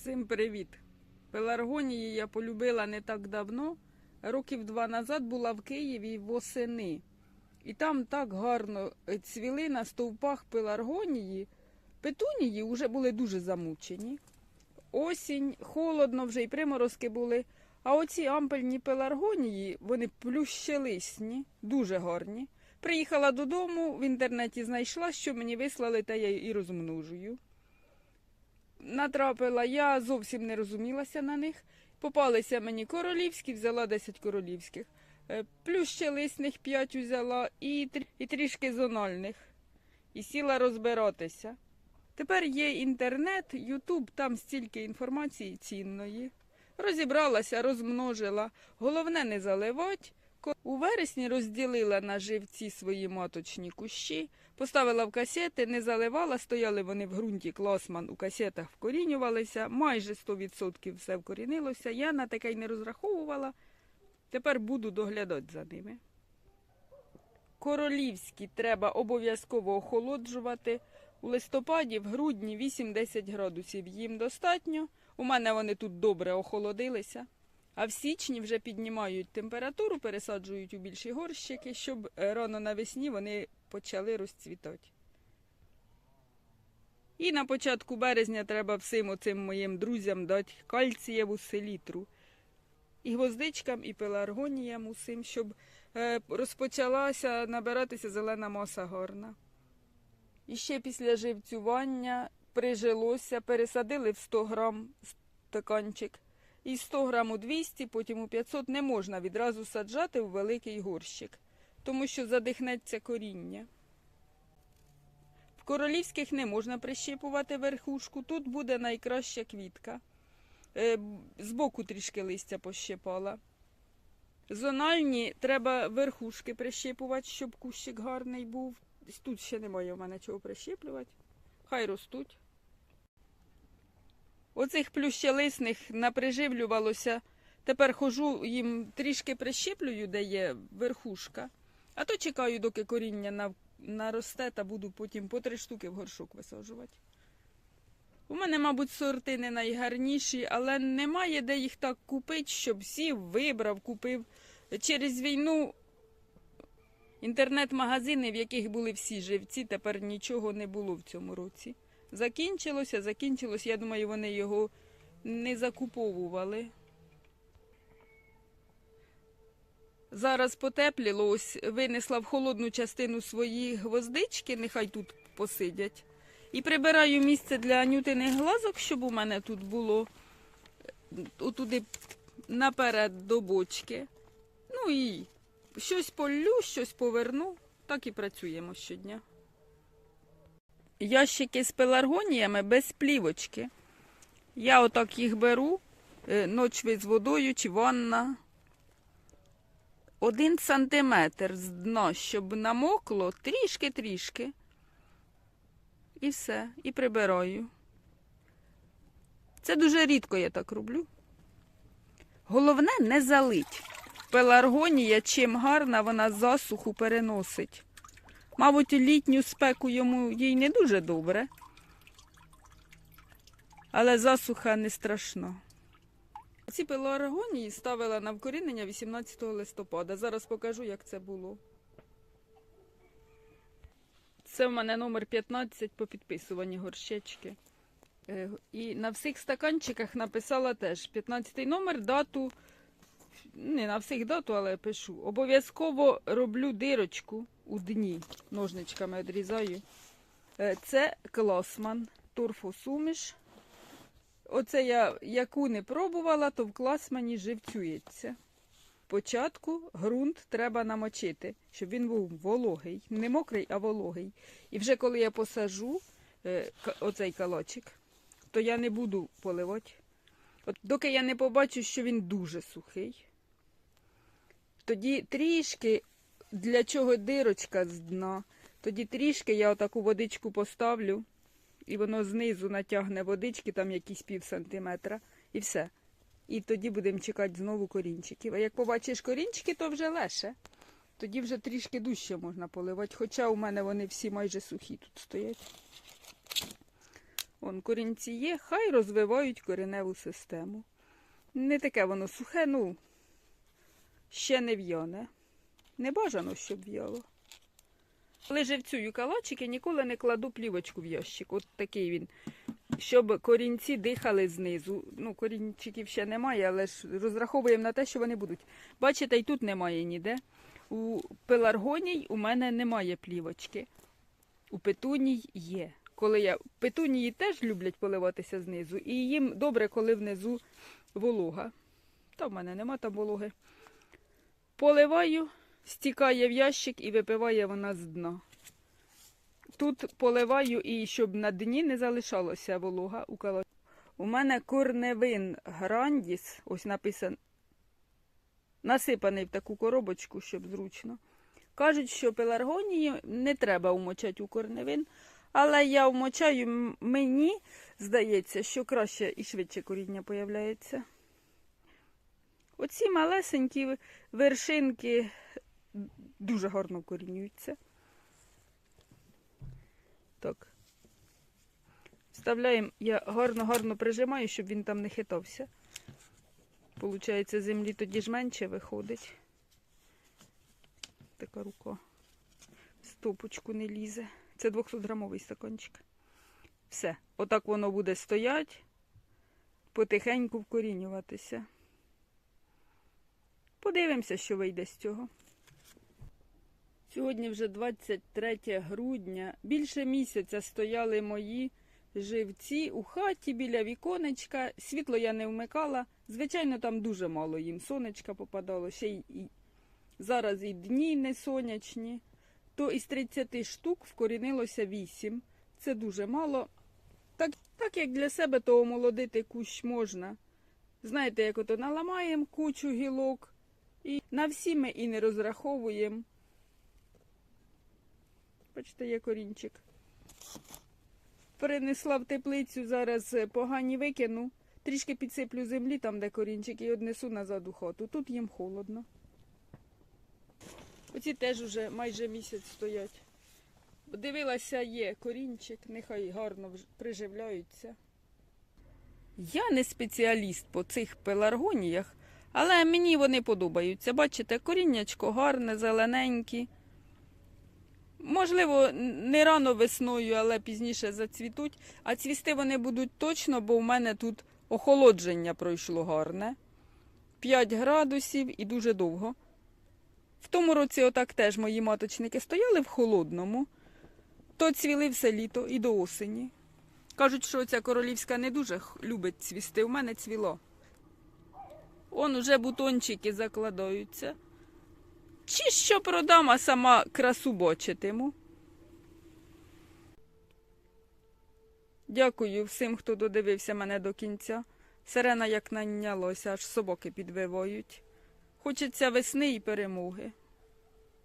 Всім привіт! Пеларгонії я полюбила не так давно. Років два назад була в Києві восени. І там так гарно е, цвіли на стовпах пеларгонії. Петунії вже були дуже замучені. Осінь, холодно вже і приморозки були. А оці ампельні пеларгонії, вони плющелисні, дуже гарні. Приїхала додому, в інтернеті знайшла, що мені вислали, та я і розмножую натрапила, я зовсім не розумілася на них. Попалися мені королівські, взяла 10 королівських. Е, Плющелисних 5 взяла і, і трішки зональних. І сіла розбиратися. Тепер є інтернет, Ютуб, там стільки інформації цінної. Розібралася, розмножила. Головне не заливать. У вересні розділила на живці свої маточні кущі, поставила в касети, не заливала, стояли вони в ґрунті класман у касетах вкорінювалися, майже 100% все вкорінилося. Я на таке й не розраховувала. Тепер буду доглядати за ними. Королівські треба обов'язково охолоджувати. У листопаді, в грудні 8-10 градусів їм достатньо. У мене вони тут добре охолодилися. А в січні вже піднімають температуру, пересаджують у більші горщики, щоб е, рано навесні вони почали розцвітати. І на початку березня треба всім оцим моїм друзям дати кальцієву селітру. І гвоздичкам, і пеларгоніям усім, щоб е, розпочалася набиратися зелена маса гарна. І ще після живцювання прижилося, пересадили в 100 грам стаканчик. І 100 грам у 200, потім у 500 не можна відразу саджати у великий горщик, тому що задихнеться коріння. В королівських не можна прищіпувати верхушку, тут буде найкраща квітка. Е, Збоку трішки листя пощипала. Зональні треба верхушки прищіпувати, щоб кущик гарний був. Тут ще немає в мене чого прищіплювати. Хай ростуть. Оцих плющелисних наприживлювалося. Тепер хожу їм трішки прищеплюю, де є верхушка, а то чекаю, доки коріння на- наросте, та буду потім по три штуки в горшок висаджувати. У мене, мабуть, сорти не найгарніші, але немає де їх так купити, щоб сів, вибрав, купив. Через війну інтернет-магазини, в яких були всі живці, тепер нічого не було в цьому році. Закінчилося, закінчилося. Я думаю, вони його не закуповували. Зараз потепліло, ось винесла в холодну частину свої гвоздички, нехай тут посидять. І прибираю місце для анютиних глазок, щоб у мене тут було е, отуди наперед до бочки. Ну і щось полю, щось поверну. Так і працюємо щодня. Ящики з пеларгоніями без плівочки. Я отак їх беру, е, ночви з водою чи ванна. Один сантиметр з дна, щоб намокло трішки-трішки. І все, і прибираю. Це дуже рідко я так роблю. Головне не залить. Пеларгонія чим гарна, вона засуху переносить. Мабуть, літню спеку йому їй не дуже добре. Але засуха не страшна. Ці пеларгонії ставила на вкорінення 18 листопада. Зараз покажу, як це було. Це в мене номер 15 по підписуванні горщечки. Е, І на всіх стаканчиках написала теж 15 номер, дату. Не на всіх дату, але пишу. Обов'язково роблю дирочку у дні. Ножничками відрізаю. Е, Це класман, торфосуміш. Оце я яку не пробувала, то в класмані живцюється. Спочатку ґрунт треба намочити, щоб він був вологий. Не мокрий, а вологий. І вже коли я посажу е, оцей калачик, то я не буду поливати. От доки я не побачу, що він дуже сухий, тоді трішки, для чого дирочка з дна, тоді трішки я отаку водичку поставлю, і воно знизу натягне водички, там якісь пів сантиметра, і все. І тоді будемо чекати знову корінчиків. А як побачиш корінчики, то вже леше. Тоді вже трішки дужче можна поливати. Хоча у мене вони всі майже сухі тут стоять. Он корінці є, хай розвивають кореневу систему. Не таке воно сухе, ну, ще не в'яне. Не бажано, щоб в'яло. Коли живцюю калачики, ніколи не кладу плівочку в ящик. От такий він. Щоб корінці дихали знизу. Ну, корінчиків ще немає, але ж розраховуємо на те, що вони будуть. Бачите, і тут немає ніде. У пеларгоній у мене немає плівочки. У петуній є. Коли я петунії теж люблять поливатися знизу, і їм добре, коли внизу волога. Та в мене нема там вологи. Поливаю, стікає в ящик і випиває вона з дна. Тут поливаю і щоб на дні не залишалося волога у калачі. У мене корневин грандіс, ось написано, насипаний в таку коробочку, щоб зручно. Кажуть, що пеларгонії не треба умочати у корневин, але я вмочаю, мені здається, що краще і швидше коріння появляється. Оці малесенькі вершинки дуже гарно вкорінюються. Так. Вставляємо, я гарно-гарно прижимаю, щоб він там не хитався. Получається, землі тоді ж менше виходить. Така рука. Стопочку не лізе. Це 200-грамовий стаканчик. Все. Отак воно буде стоять, потихеньку вкорінюватися. Подивимося, що вийде з цього. Сьогодні вже 23 грудня. Більше місяця стояли мої живці у хаті біля віконечка. Світло я не вмикала. Звичайно, там дуже мало їм сонечка попадало. Ще й і зараз і дні не сонячні. То із 30 штук вкорінилося 8. Це дуже мало. Так, так як для себе, то омолодити кущ можна. Знаєте, як ото наламаємо кучу гілок, і на всі ми і не розраховуємо. Бачите, є корінчик. Перенесла в теплицю, зараз е, погані викину. Трішки підсиплю землі, там, де корінчик, і однесу назад у хату. Тут їм холодно. Оці теж уже майже місяць стоять. Дивилася, є корінчик, нехай гарно приживляються. Я не спеціаліст по цих пеларгоніях, але мені вони подобаються. Бачите, коріннячко гарне, зелененькі. Можливо, не рано весною, але пізніше зацвітуть. А цвісти вони будуть точно, бо в мене тут охолодження пройшло гарне. 5 градусів і дуже довго. В тому році отак теж мої маточники стояли в холодному, то цвіли все літо і до осені. Кажуть, що ця королівська не дуже любить цвісти. У мене цвіло. Он уже бутончики закладаються. Чи що продам, а сама красу бочитиму. Дякую всім, хто додивився мене до кінця. Сирена як нанялося, аж собаки підвивають. Хочеться весни і перемоги.